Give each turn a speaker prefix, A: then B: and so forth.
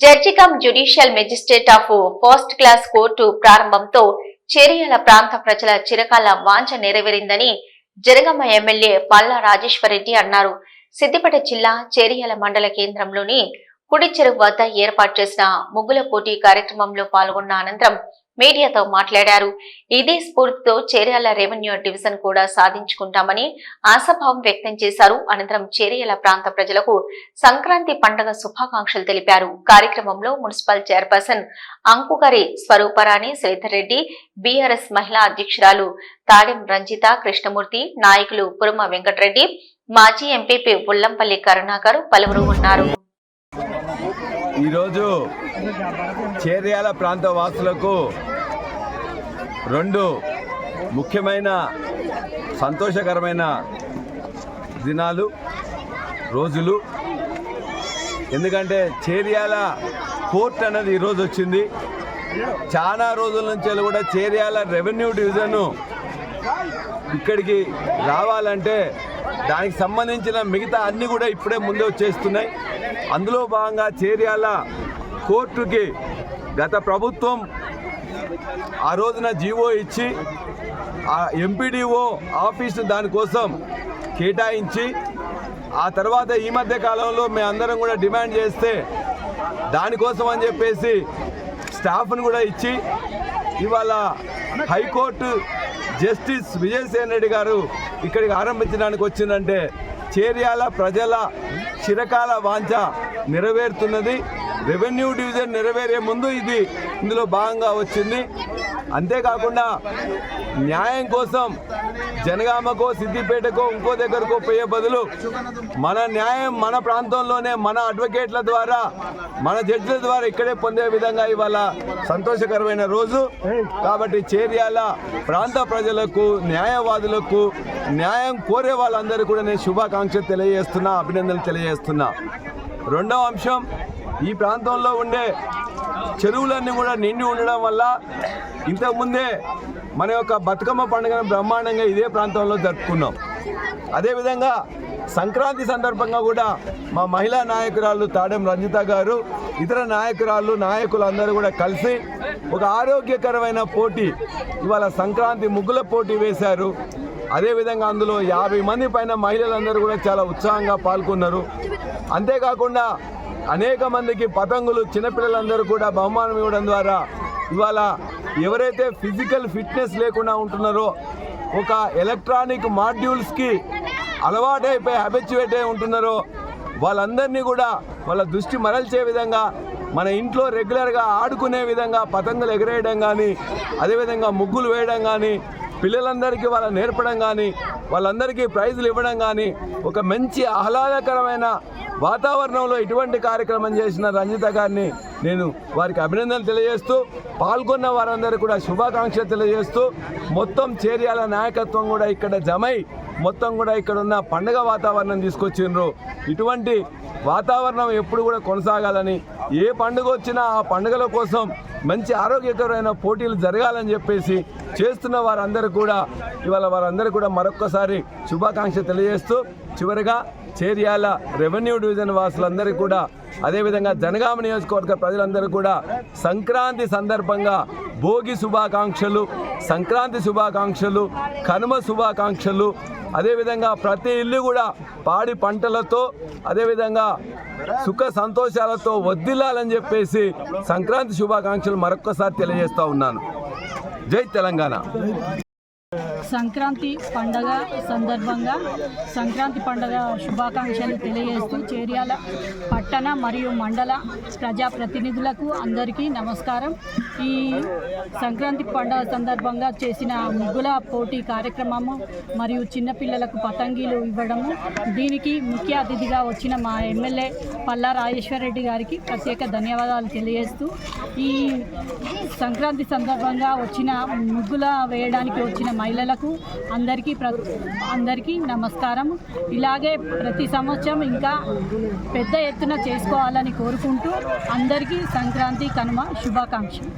A: జడ్జికం judicial magistrate of first class court ప్రారంభంతో చేరియల ప్రాంత ప్రజల చిరకాల వాంఛ నెరవేరిందని జరగమ్మ ఎమ్మెల్యే పల్లా రాజేశ్వరరెడ్డి అన్నారు. సిద్దిపేట జిల్లా చేరియల మండల కేంద్రంలోని కుడి చెరువు వద్ద ఏర్పాటు చేసిన ముగ్గుల పోటీ కార్యక్రమంలో పాల్గొన్న అనంతరం మీడియాతో మాట్లాడారు. ఇదే స్ఫూర్తితో చేర్యాల రెవెన్యూ డివిజన్ కూడా సాధించుకుంటామని ఆశాభావం వ్యక్తం చేశారు. అనంతరం చేర్యాల ప్రాంత ప్రజలకు సంక్రాంతి పండుగ శుభాకాంక్షలు తెలిపారు. కార్యక్రమంలో municipal chairperson Ankugari Swaruparani Sridhar Reddy B R S మహిళా అధ్యక్షురాలు తాడెం రంజిత కృష్ణమూర్తి నాయకులు పురమ వెంకటరెడ్డి మాజీ ఎంపీపీ ఉల్లంపల్లి కరుణాకర్ పలువురు ఉన్నారు.
B: ఈరోజు చేర్యాల ప్రాంత వాసులకు రెండు ముఖ్యమైన సంతోషకరమైన దినాలు రోజులు. ఎందుకంటే చేర్యాల కోర్ట్ అనేది ఈరోజు వచ్చింది. చాలా రోజుల నుంచి కూడా చేర్యాల రెవెన్యూ డివిజన్ ఇక్కడికి రావాలంటే దానికి సంబంధించిన మిగతా అన్ని కూడా ఇప్పుడే ముందే వచ్చేస్తున్నాయి. అందులో భాగంగా చేర్యాల కోర్టుకి గత ప్రభుత్వం ఆ రోజున జీవో ఇచ్చి ఆ ఎంపీడీఓ ఆఫీసు దానికోసం కేటాయించి ఆ తర్వాత ఈ మధ్య కాలంలో మేము అందరం కూడా డిమాండ్ చేస్తే దానికోసం అని చెప్పేసి స్టాఫ్ను కూడా ఇచ్చి ఇవాళ హైకోర్టు జస్టిస్ విజయసేన్ రెడ్డి గారు ఇక్కడికి ఆరంభించడానికి వచ్చిందంటే చేర్యాల ప్రజల చిరకాల వాంఛ నెరవేరుతున్నది. రెవెన్యూ డివిజన్ నెరవేరే ముందు ఇది ఇందులో భాగంగా వచ్చింది. అంతేకాకుండా న్యాయం కోసం జనగామకో సిద్దిపేటకో ఇంకో దగ్గరకో పోయే బదులు మన న్యాయం మన ప్రాంతంలోనే మన అడ్వకేట్ల ద్వారా మన జడ్జిల ద్వారా ఇక్కడే పొందే విధంగా ఇవాళ సంతోషకరమైన రోజు. కాబట్టి చేర్యాల ప్రాంత ప్రజలకు న్యాయవాదులకు న్యాయం కోరే వాళ్ళందరూ కూడా నేను శుభాకాంక్షలు తెలియజేస్తున్నా అభినందనలు తెలియజేస్తున్నా. రెండవ అంశం ఈ ప్రాంతంలో ఉండే చెరువులన్నీ కూడా నిండి ఉండడం వల్ల ఇంతకుముందే మన యొక్క బతుకమ్మ పండుగను బ్రహ్మాండంగా ఇదే ప్రాంతంలో జరుపుకున్నాం. అదేవిధంగా సంక్రాంతి సందర్భంగా కూడా మా మహిళా నాయకురాలు తాడెం రంజిత గారు ఇతర నాయకురాళ్ళు నాయకులు అందరూ కూడా కలిసి ఒక ఆరోగ్యకరమైన పోటీ ఇవాళ సంక్రాంతి ముగ్గుల పోటీ వేశారు. అదేవిధంగా అందులో యాభై మంది పైన మహిళలందరూ కూడా చాలా ఉత్సాహంగా పాల్గొన్నారు. అంతేకాకుండా అనేక మందికి పతంగులు చిన్నపిల్లలందరూ కూడా బహుమానం ఇవ్వడం ద్వారా ఇవాళ ఎవరైతే ఫిజికల్ ఫిట్నెస్ లేకుండా ఉంటున్నారో ఒక ఎలక్ట్రానిక్ మాడ్యూల్స్కి అలవాటైపోయి హ్యాబిచ్యువేట్ అయి ఉంటున్నారో వాళ్ళందరినీ కూడా వాళ్ళ దృష్టి మరల్చే విధంగా మన ఇంట్లో రెగ్యులర్గా ఆడుకునే విధంగా పతంగులు ఎగరేయడం కానీ అదేవిధంగా ముగ్గులు వేయడం కానీ పిల్లలందరికీ వాళ్ళ నేర్పడం కానీ వాళ్ళందరికీ ప్రైజులు ఇవ్వడం కానీ ఒక మంచి ఆహ్లాదకరమైన వాతావరణంలో ఇటువంటి కార్యక్రమం చేసిన రంజిత గారిని నేను వారికి అభినందనలు తెలియజేస్తూ పాల్గొన్న వారందరూ కూడా శుభాకాంక్షలు తెలియజేస్తూ మొత్తం చేర్యాల నాయకత్వం కూడా ఇక్కడ జమై మొత్తం కూడా ఇక్కడ ఉన్న పండగ వాతావరణం తీసుకొచ్చిండ్రు. ఇటువంటి వాతావరణం ఎప్పుడు కూడా కొనసాగాలని ఏ పండుగ వచ్చినా ఆ పండుగల కోసం మంచి ఆరోగ్యకరమైన పోటీలు జరగాలని చెప్పేసి చేస్తున్న వారందరూ కూడా ఇవాళ వారందరూ కూడా మరొక్కసారి శుభాకాంక్ష తెలియజేస్తూ చివరిగా చేర్యాల రెవెన్యూ డివిజన్ వాసులందరికీ కూడా అదేవిధంగా జనగామ నియోజకవర్గ ప్రజలందరూ కూడా సంక్రాంతి సందర్భంగా భోగి శుభాకాంక్షలు సంక్రాంతి శుభాకాంక్షలు కనుమ శుభాకాంక్షలు అదేవిధంగా ప్రతి ఇల్లు కూడా పాడి పంటలతో అదేవిధంగా సుఖ సంతోషాలతో వద్దిల్లాలని చెప్పేసి సంక్రాంతి శుభాకాంక్షలు మరొక్కసారి తెలియజేస్తూ ఉన్నాను. జై తెలంగాణ.
C: సంక్రాంతి పండగ సందర్భంగా సంక్రాంతి పండగ శుభాకాంక్షలు తెలియజేస్తూ చేర్యాల పట్టణ మరియు మండల ప్రజాప్రతినిధులకు అందరికీ నమస్కారం. ఈ సంక్రాంతి పండగ సందర్భంగా చేసిన ముగ్గుల పోటీ కార్యక్రమము మరియు చిన్నపిల్లలకు పతంగీలు ఇవ్వడము దీనికి ముఖ్య అతిథిగా వచ్చిన మా ఎమ్మెల్యే పల్లా రాజేశ్వరరెడ్డి గారికి ప్రత్యేక ధన్యవాదాలు తెలియజేస్తూ ఈ సంక్రాంతి సందర్భంగా వచ్చిన ముగ్గుల వేయడానికి వచ్చిన మహిళలకు అందరికీ ప్ర అందరికీ నమస్కారం. ఇలాగే ప్రతి సంవత్సరం ఇంకా పెద్ద ఎత్తున చేసుకోవాలని కోరుకుంటూ అందరికీ సంక్రాంతి కనుమ శుభాకాంక్షలు.